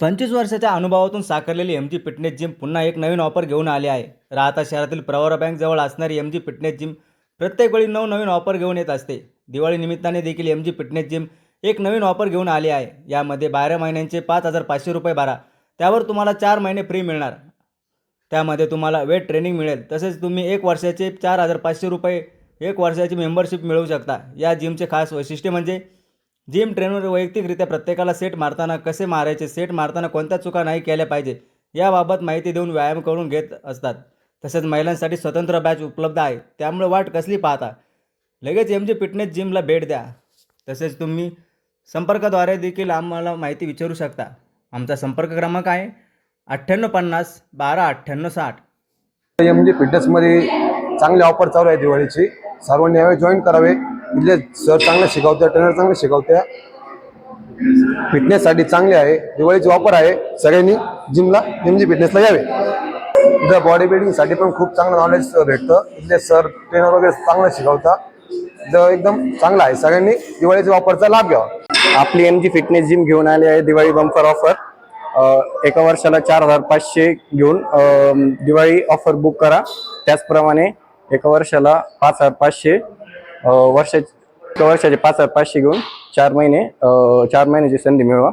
पंचवीस वर्षाच्या अनुभवातून साकारलेली एम जी फिटनेस जिम पुन्हा एक नवीन ऑफर घेऊन आली आहे. राहता शहरातील प्रवरा बँकजवळ असणारी एम जी फिटनेस जिम प्रत्येक वेळी नवनवीन ऑफर घेऊन येत असते. दिवाळी निमित्ताने देखील एम जी फिटनेस जिम एक नवीन ऑफर घेऊन आली आहे. यामध्ये बारा महिन्यांचे पाच हजार पाचशे रुपये भरा. त्यावर तुम्हाला चार महिने फ्री मिळणार. त्यामध्ये तुम्हाला वेट ट्रेनिंग मिळेल. तसेच तुम्ही एक वर्षाचे चार हजार पाचशे रुपये एक वर्षाची मेंबरशिप मिळवू शकता. या जिमचे खास वैशिष्ट्य म्हणजे जिम ट्रेनर वैयक्तिकरित्या प्रत्येकाला सेट मारताना कसे मारायचे सेट मारताना कोणत्या चुका नाही केल्या पाहिजे याबाबत माहिती देऊन व्यायाम करून घेत असतात. तसेच महिलांसाठी स्वतंत्र बॅच उपलब्ध आहे. त्यामुळे वाट कसली पाहता? लगेच एम जी फिटनेस जिमला भेट द्या. तसेच तुम्ही संपर्काद्वारे देखील आम्हाला माहिती विचारू शकता. आमचा संपर्क क्रमांक आहे अठ्ठ्याण्णव पन्नास बारा अठ्ठ्याण्णव साठ. एम जी फिटनेसमध्ये चांगली ऑफर चालू आहे दिवाळीची. सर्वांनी यावेळी जॉईन करावे. इथले सर चांगलं शिकवत्या ट्रेनर चांगलं शिकवत्या फिटनेससाठी चांगले आहे. दिवाळीची ऑफर आहे. सगळ्यांनी जिमला एम जी फिटनेसला यावे. इथं बॉडी बिल्डिंगसाठी पण खूप चांगलं नॉलेज भेटतं. इथले सर ट्रेनर वगैरे चांगलं शिकवता. इथं एकदम चांगलं आहे. सगळ्यांनी दिवाळीच्या ऑफरचा लाभ घ्यावा. आपली एम जी फिटनेस जिम घेऊन आली आहे दिवाळी बंपर ऑफर एका वर्षाला चार हजार पाचशे घेऊन दिवाळी ऑफर बुक करा. त्याचप्रमाणे एका वर्षाला पाच हजार पाचशे वर्षाचे वर्षाचे पाच हजार पाचशे घेऊन चार महिने चार महिन्याची संधी मिळवा.